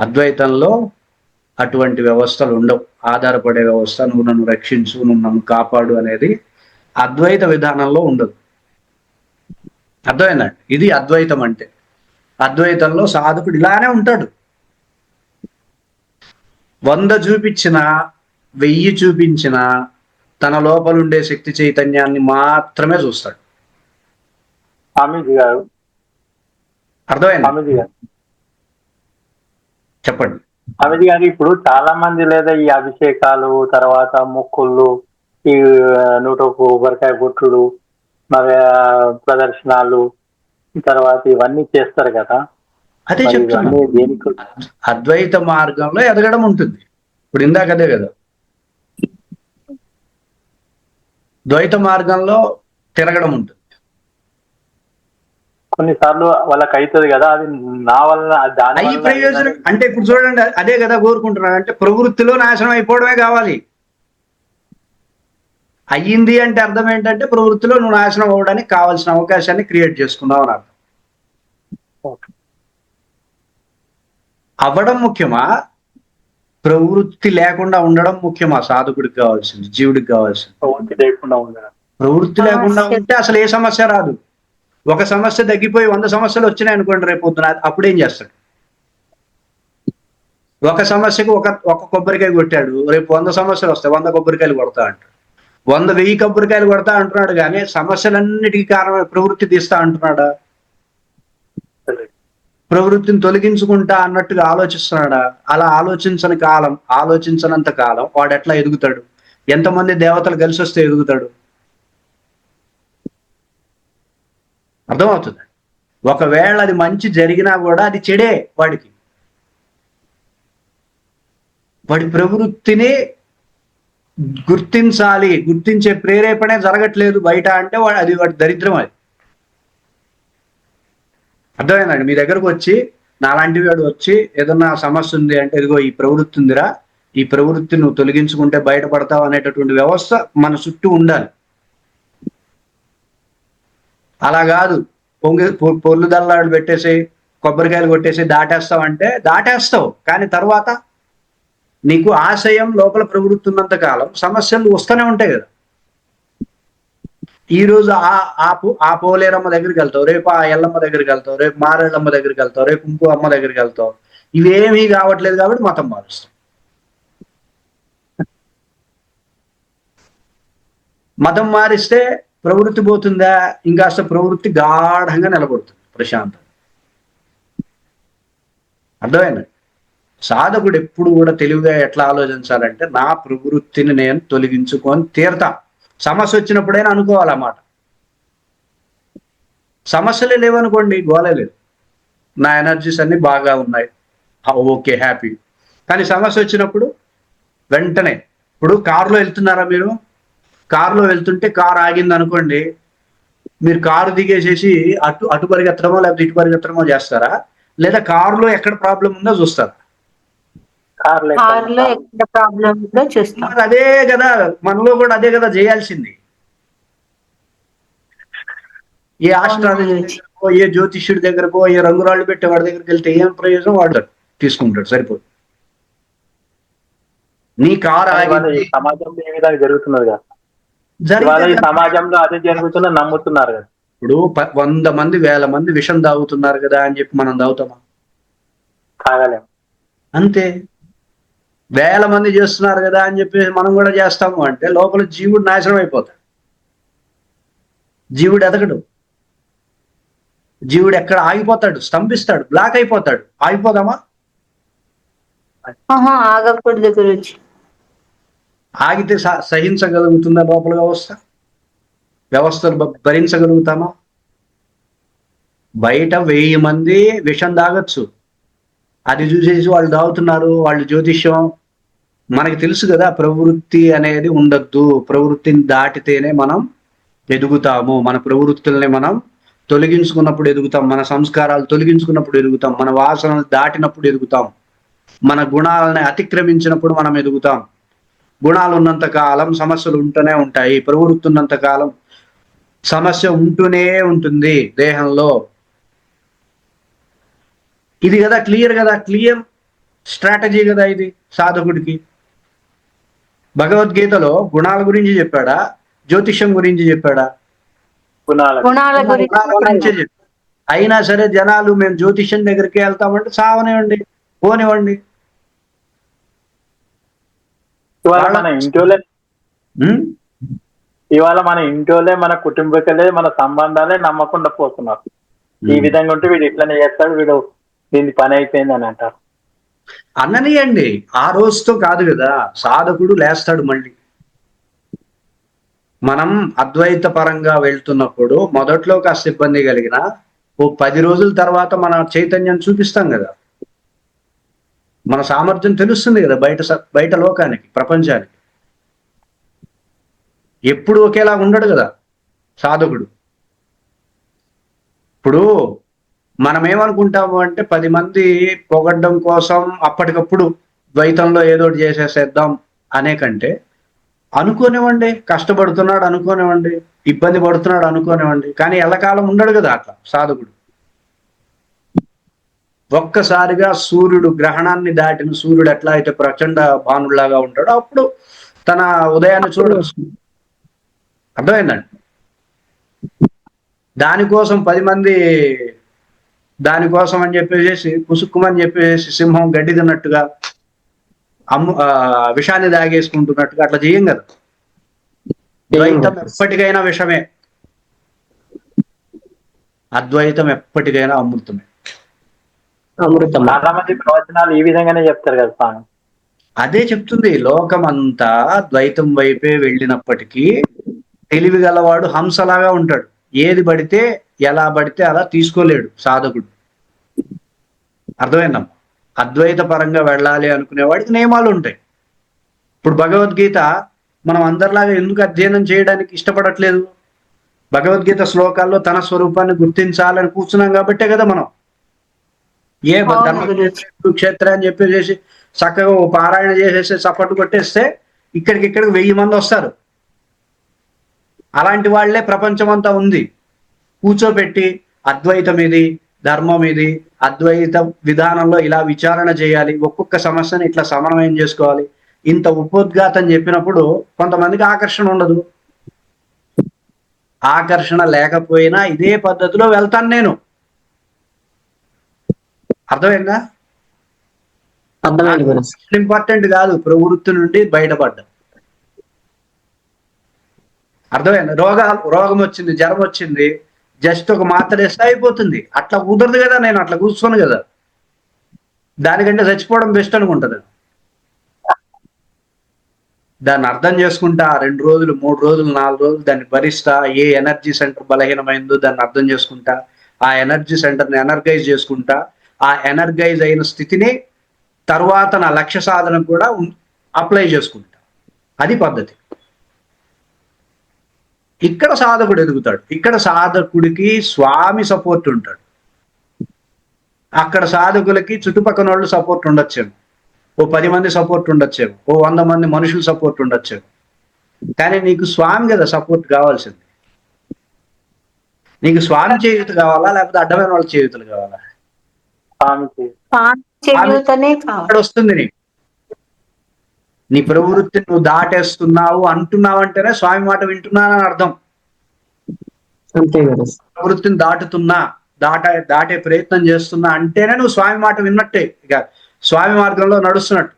అద్వైతంలో అటువంటి వ్యవస్థలు ఉండవు. ఆధారపడే వ్యవస్థ నువ్వు నన్ను రక్షించు నువ్వు నన్ను కాపాడు అనేది అద్వైత విధానంలో ఉండదు. అర్థమైందండి ఇది అద్వైతం అంటే. అద్వైతంలో సాధకుడు ఇలానే ఉంటాడు. వంద చూపించిన వెయ్యి చూపించిన తన లోపల ఉండే శక్తి చైతన్యాన్ని మాత్రమే చూస్తాడు. అర్థమైంది? చెప్పండి. స్వామీజీ గారు ఇప్పుడు చాలా మంది లేదా ఈ అభిషేకాలు తర్వాత మొక్కుళ్ళు ఈ నూట కొబ్బరికాయ కొట్టుడు మరి ప్రదర్శనలు తర్వాత ఇవన్నీ చేస్తారు కదా. అదే దేనికి? అద్వైత మార్గంలో ఎదగడం ఉంటుంది. ఇప్పుడు ఇందాక అదే కదా. ద్వైత మార్గంలో తిరగడం ఉంటుంది. కొన్నిసార్లు వాళ్ళకి అవుతుంది కదా అది నా వల్ల దాని అయ్యి ప్రయోజనం అంటే ఇప్పుడు చూడండి అదే కదా కోరుకుంటున్నాను అంటే ప్రవృత్తిలో నాశనం అయిపోవడమే కావాలి. అయ్యింది అంటే అర్థం ఏంటంటే ప్రవృత్తిలో నువ్వు నాశనం అవ్వడానికి కావాల్సిన అవకాశాన్ని క్రియేట్ చేసుకున్నావు అని అర్థం. అవ్వడం ముఖ్యమా? ప్రవృత్తి లేకుండా ఉండడం ముఖ్యమా? సాధకుడికి కావాల్సింది జీవుడికి కావాల్సింది. ప్రవృత్తి లేకుండా ఉండడం. ప్రవృత్తి లేకుండా సమస్య- ఉంటే అసలు ఏ సమస్య రాదు. ఒక సమస్య తగ్గిపోయి వంద సమస్యలు వచ్చినాయి అనుకోండి రేపు పొద్దున అప్పుడేం చేస్తాడు? ఒక సమస్యకు ఒక ఒక కొబ్బరికాయ కొట్టాడు రేపు వంద సమస్యలు వస్తాయి వంద కొబ్బరికాయలు కొడతా అంటాడు. వంద వెయ్యి కొబ్బరికాయలు కొడతా అంటున్నాడు కానీ సమస్యలన్నిటికీ కారణం ప్రవృత్తి తీస్తా అంటున్నాడా? ప్రవృత్తిని తొలగించుకుంటా అన్నట్టుగా ఆలోచిస్తున్నాడా? అలా ఆలోచించని కాలం ఆలోచించనంత కాలం వాడు ఎట్లా ఎదుగుతాడు? ఎంతమంది దేవతలు కలిసి వస్తే ఎదుగుతాడు? అర్థమవుతుంది. ఒకవేళ అది మంచి జరిగినా కూడా అది చెడే వాడికి. వాడి ప్రవృత్తిని గుర్తించాలి. గుర్తించే ప్రేరేపణే జరగట్లేదు బయట అంటే వాడు అది వాడి దరిద్రం అది. అర్థమైందండి? మీ దగ్గరకు వచ్చి నాలాంటి వాడు వచ్చి ఏదన్నా సమస్య ఉంది అంటే ఇదిగో ఈ ప్రవృత్తి ఉందిరా. ఈ ప్రవృత్తి నువ్వు తొలగించుకుంటే బయటపడతావు అనేటటువంటి వ్యవస్థ మన చుట్టూ ఉండాలి. అలా కాదు. పొంగి పొల్లు దల్లాడు పెట్టేసి కొబ్బరికాయలు కొట్టేసి దాటేస్తావు అంటే దాటేస్తావు. కానీ తర్వాత నీకు ఆశయం లోపల ప్రవృత్తి ఉన్నంత కాలం సమస్యలు వస్తూనే ఉంటాయి కదా. ఈ రోజు ఆ ఆ ఆ పోలేరమ్మ దగ్గరికి వెళ్తావు రేపు ఆ ఎల్లమ్మ దగ్గరికి వెళ్తావు రేపు మారేళ్ళమ్మ దగ్గరికి వెళ్తావు రేపు ఇంకో అమ్మ దగ్గరికి వెళ్తావు. ఇవేమీ కావట్లేదు కాబట్టి మతం మారుస్తాం. మతం మారిస్తే ప్రవృత్తి పోతుందా? ఇంకాస్త ప్రవృత్తి గాఢంగా నిలబడుతుంది ప్రశాంతం అర్థమైంది? సాధకుడు ఎప్పుడు కూడా తెలివిగా ఎట్లా ఆలోచించాలంటే నా ప్రవృత్తిని నేను తొలగించుకొని తీరతా. సమస్య వచ్చినప్పుడైనా అనుకోవాలి అన్నమాట సమస్యలే లేవనుకోండి గోలే లేదు. నా ఎనర్జీస్ అన్ని బాగా ఉన్నాయి. Okay happy. కానీ సమస్య వచ్చినప్పుడు వెంటనే ఇప్పుడు కారులో వెళ్తున్నారా మీరు? కారులో వెళ్తుంటే కారు ఆగింది అనుకోండి మీరు కారు దిగేసేసి అటు అటు పరిగెత్తడమో లేకపోతే ఇటు పరిగెత్తడమో చేస్తారా? లేదా కారులో ఎక్కడ ప్రాబ్లం ఉందో చూస్తారా? కార్ లెక్క. కార్లో ఎక్కడ ప్రాబ్లం ఉందో చూస్తాం. మరి అదే కదా మనలో కూడా అదే కదా చేయాల్సింది. ఏ ఆస్ట్రాలజీ దగ్గరకో ఏ జ్యోతిష్యుడి దగ్గరకో ఏ రంగురాళ్ళు పెట్టే వాడి దగ్గరికి వెళ్తే ఏం ప్రయోజనం? వాడు తీసుకుంటాడు సరిపోదు. నీ కారు సమాజంలో ఏ విధంగా జరుగుతున్నది కదా సమాజంలో అదే జరుగుతున్నా నమ్ముతున్నారు కదా. ఇప్పుడు ప- వంద మంది వేల మంది విషం తాగుతున్నారు కదా అని చెప్పి మనం తాగుతామా? అంతే. వేల మంది చేస్తున్నారు కదా అని చెప్పి మనం కూడా చేస్తాము అంటే లోపల జీవుడు నాశనం అయిపోతాడు. జీవుడు ఎదగడు. జీవుడు ఎక్కడ ఆగిపోతాడు? స్తంభిస్తాడు. బ్లాక్ అయిపోతాడు. ఆగిపోదామా? ఆగకూడదు గురించి ఆగితే సహించగలుగుతుందా లోపల వ్యవస్థ? వ్యవస్థను భరించగలుగుతామా? బయట వెయ్యి మంది విషం తాగొచ్చు అది చూసేసి వాళ్ళు తాగుతున్నారు వాళ్ళు జ్యోతిష్యం. మనకి తెలుసు కదా ప్రవృత్తి అనేది ఉండద్దు. ప్రవృత్తిని దాటితేనే మనం ఎదుగుతాము. మన ప్రవృత్తుల్ని మనం తొలగించుకున్నప్పుడు ఎదుగుతాం. మన సంస్కారాలు తొలగించుకున్నప్పుడు ఎదుగుతాం. మన వాసనలు దాటినప్పుడు ఎదుగుతాం. మన గుణాలని అతిక్రమించినప్పుడు మనం ఎదుగుతాం. గుణాలు ఉన్నంత కాలం సమస్యలు ఉంటూనే ఉంటాయి ప్రవృత్తి ఉన్నంత కాలం సమస్య ఉంటూనే ఉంటుంది దేహంలో. ఇది కదా క్లియర్ కదా క్లియర్ స్ట్రాటజీ కదా ఇది సాధకుడికి. భగవద్గీతలో గుణాల గురించి చెప్పాడా జ్యోతిష్యం గురించి చెప్పాడా? గుణాల గుణాల గుణాల గురించే గురించి చెప్పాడు. అయినా సరే జనాలు మేము జ్యోతిష్యం దగ్గరికి వెళ్తామంటే సావనివ్వండి పోనివ్వండి. ఇవాళ మన ఇంటోలే? ఇవాళ మన ఇంటోలే మన కుటుంబకులే మన సంబంధాలే నమ్మకుండా పోతున్నారు. ఈ విధంగా ఉంటే వీడు ఇట్లనే చేస్తాడు వీడు దీని పని అయిపోయింది అని అంటారు. అన్ననియండి ఆ రోజుతో కాదు కదా సాధకుడు లేస్తాడు మళ్ళీ. మనం అద్వైత పరంగా వెళ్తున్నప్పుడు మొదట్లో కాస్త ఇబ్బంది కలిగిన ఓ పది రోజుల తర్వాత మన చైతన్యం చూపిస్తాం కదా. మన సామర్థ్యం తెలుస్తుంది కదా బయట బయట లోకానికి ప్రపంచానికి. ఎప్పుడు ఒకేలా ఉండడు కదా సాధకుడు. ఇప్పుడు మనం ఏమనుకుంటాము అంటే పది మంది పొగడ్డం కోసం అప్పటికప్పుడు ద్వైతంలో ఏదో చేసేసేద్దాం అనే కంటే అనుకోనివ్వండి కష్టపడుతున్నాడు అనుకోనివ్వండి ఇబ్బంది పడుతున్నాడు అనుకోనివ్వండి కానీ ఎల్లకాలం ఉండడు కదా అట్లా సాధకుడు. ఒక్కసారిగా సూర్యుడు గ్రహణాన్ని దాటిన సూర్యుడు ఎట్లా అయితే ప్రచండ భానుల్లాగా ఉంటాడో అప్పుడు తన ఉదయాన్ని చూడవచ్చు అర్థమైందండి? దానికోసం పది మంది దానికోసం అని చెప్పేసి పుసుక్కుమని చెప్పేసి సింహం గడ్డి తిన్నట్టుగా అమ్ము విషాన్ని దాగేసుకుంటున్నట్టుగా అట్లా చేయం కదా? ద్వైతం ఎప్పటికైనా విషమే. అద్వైతం ఎప్పటికైనా అమృతమే. అమృతం చాలా మంది ప్రవచనాలు ఈ విధంగానే చెప్తారు కదా స్వామి. అదే చెప్తుంది. లోకమంతా ద్వైతం వైపే వెళ్ళినప్పటికీ తెలివి గలవాడు హంసలాగా ఉంటాడు. ఏది పడితే ఎలా పడితే అలా తీసుకోలేడు సాధకుడు. అర్థమైందమ్మా అద్వైత పరంగా వెళ్ళాలి అనుకునేవాడికి నియమాలు ఉంటాయి. ఇప్పుడు భగవద్గీత మనం అందరిలాగా ఎందుకు అధ్యయనం చేయడానికి ఇష్టపడట్లేదు? భగవద్గీత శ్లోకాల్లో తన స్వరూపాన్ని గుర్తించాలని కూర్చున్నాం కాబట్టే కదా మనం. ఏ ధర్మ. కురుక్షేత్ర అని చెప్పేసి చక్కగా ఓ పారాయణ చేసేసి చప్పట్లు కొట్టేస్తే ఇక్కడికి ఇక్కడికి వెయ్యి మంది వస్తారు. అలాంటి వాళ్ళే ప్రపంచం అంతా ఉంది. కూర్చోబెట్టి అద్వైతం ఇది ధర్మం ఇది అద్వైత విధానంలో ఇలా విచారణ చేయాలి. ఒక్కొక్క సమస్యను ఇట్లా సమన్వయం చేసుకోవాలి. ఇంత ఉపోద్ఘాతం చెప్పినప్పుడు కొంతమందికి ఆకర్షణ ఉండదు. ఆకర్షణ లేకపోయినా ఇదే పద్ధతిలో వెళ్తాను నేను. అర్థమైందా? అర్థమైంది ఇంపార్టెంట్ కాదు ప్రవృత్తి నుండి బయటపడ్డం. అర్థమైంది? రోగాలు రోగం వచ్చింది జ్వరం వచ్చింది జస్ట్ ఒక మాత్ర వేస్తే అయిపోతుంది. అట్లా కుదరదు కదా నేను అట్లా కూర్చోను కదా. దానికంటే చచ్చిపోవడం బెస్ట్ అనుకుంటుంది దాన్ని అర్థం చేసుకుంటా రెండు రోజులు మూడు రోజులు నాలుగు రోజులు దాన్ని భరిస్తా ఏ ఎనర్జీ సెంటర్ బలహీనమైందో దాన్ని అర్థం చేసుకుంటా ఆ ఎనర్జీ సెంటర్ని ఎనర్గైజ్ చేసుకుంటా ఆ ఎనర్గైజ్ అయిన స్థితిని తర్వాత నా లక్ష్య సాధన కూడా అప్లై చేసుకుంటా. అది పద్ధతి. ఇక్కడ సాధకుడు ఎదుగుతాడు. ఇక్కడ సాధకుడికి స్వామి సపోర్ట్ ఉంటాడు. అక్కడ సాధకులకి చుట్టుపక్కల వాళ్ళు సపోర్ట్ ఉండొచ్చేమో. ఓ పది మంది సపోర్ట్ ఉండొచ్చేమో. ఓ వంద మంది మనుషులు సపోర్ట్ ఉండొచ్చేమో. కానీ నీకు స్వామి కదా సపోర్ట్ కావాల్సింది. నీకు స్వామి చేయుత కావాలా? లేకపోతే అడ్డమైన వాళ్ళ చేయుతలు కావాలా? వస్తుంది నీకు. నీ ప్రవృత్తి నువ్వు దాటేస్తున్నావు అంటున్నావు అంటేనే స్వామి మాట వింటున్నానని అర్థం. అంతే ప్రవృత్తిని దాటుతున్నా దాట దాటే ప్రయత్నం చేస్తున్నా అంటేనే నువ్వు స్వామి మాట విన్నట్టే. ఇక స్వామి మార్గంలో నడుస్తున్నట్టు.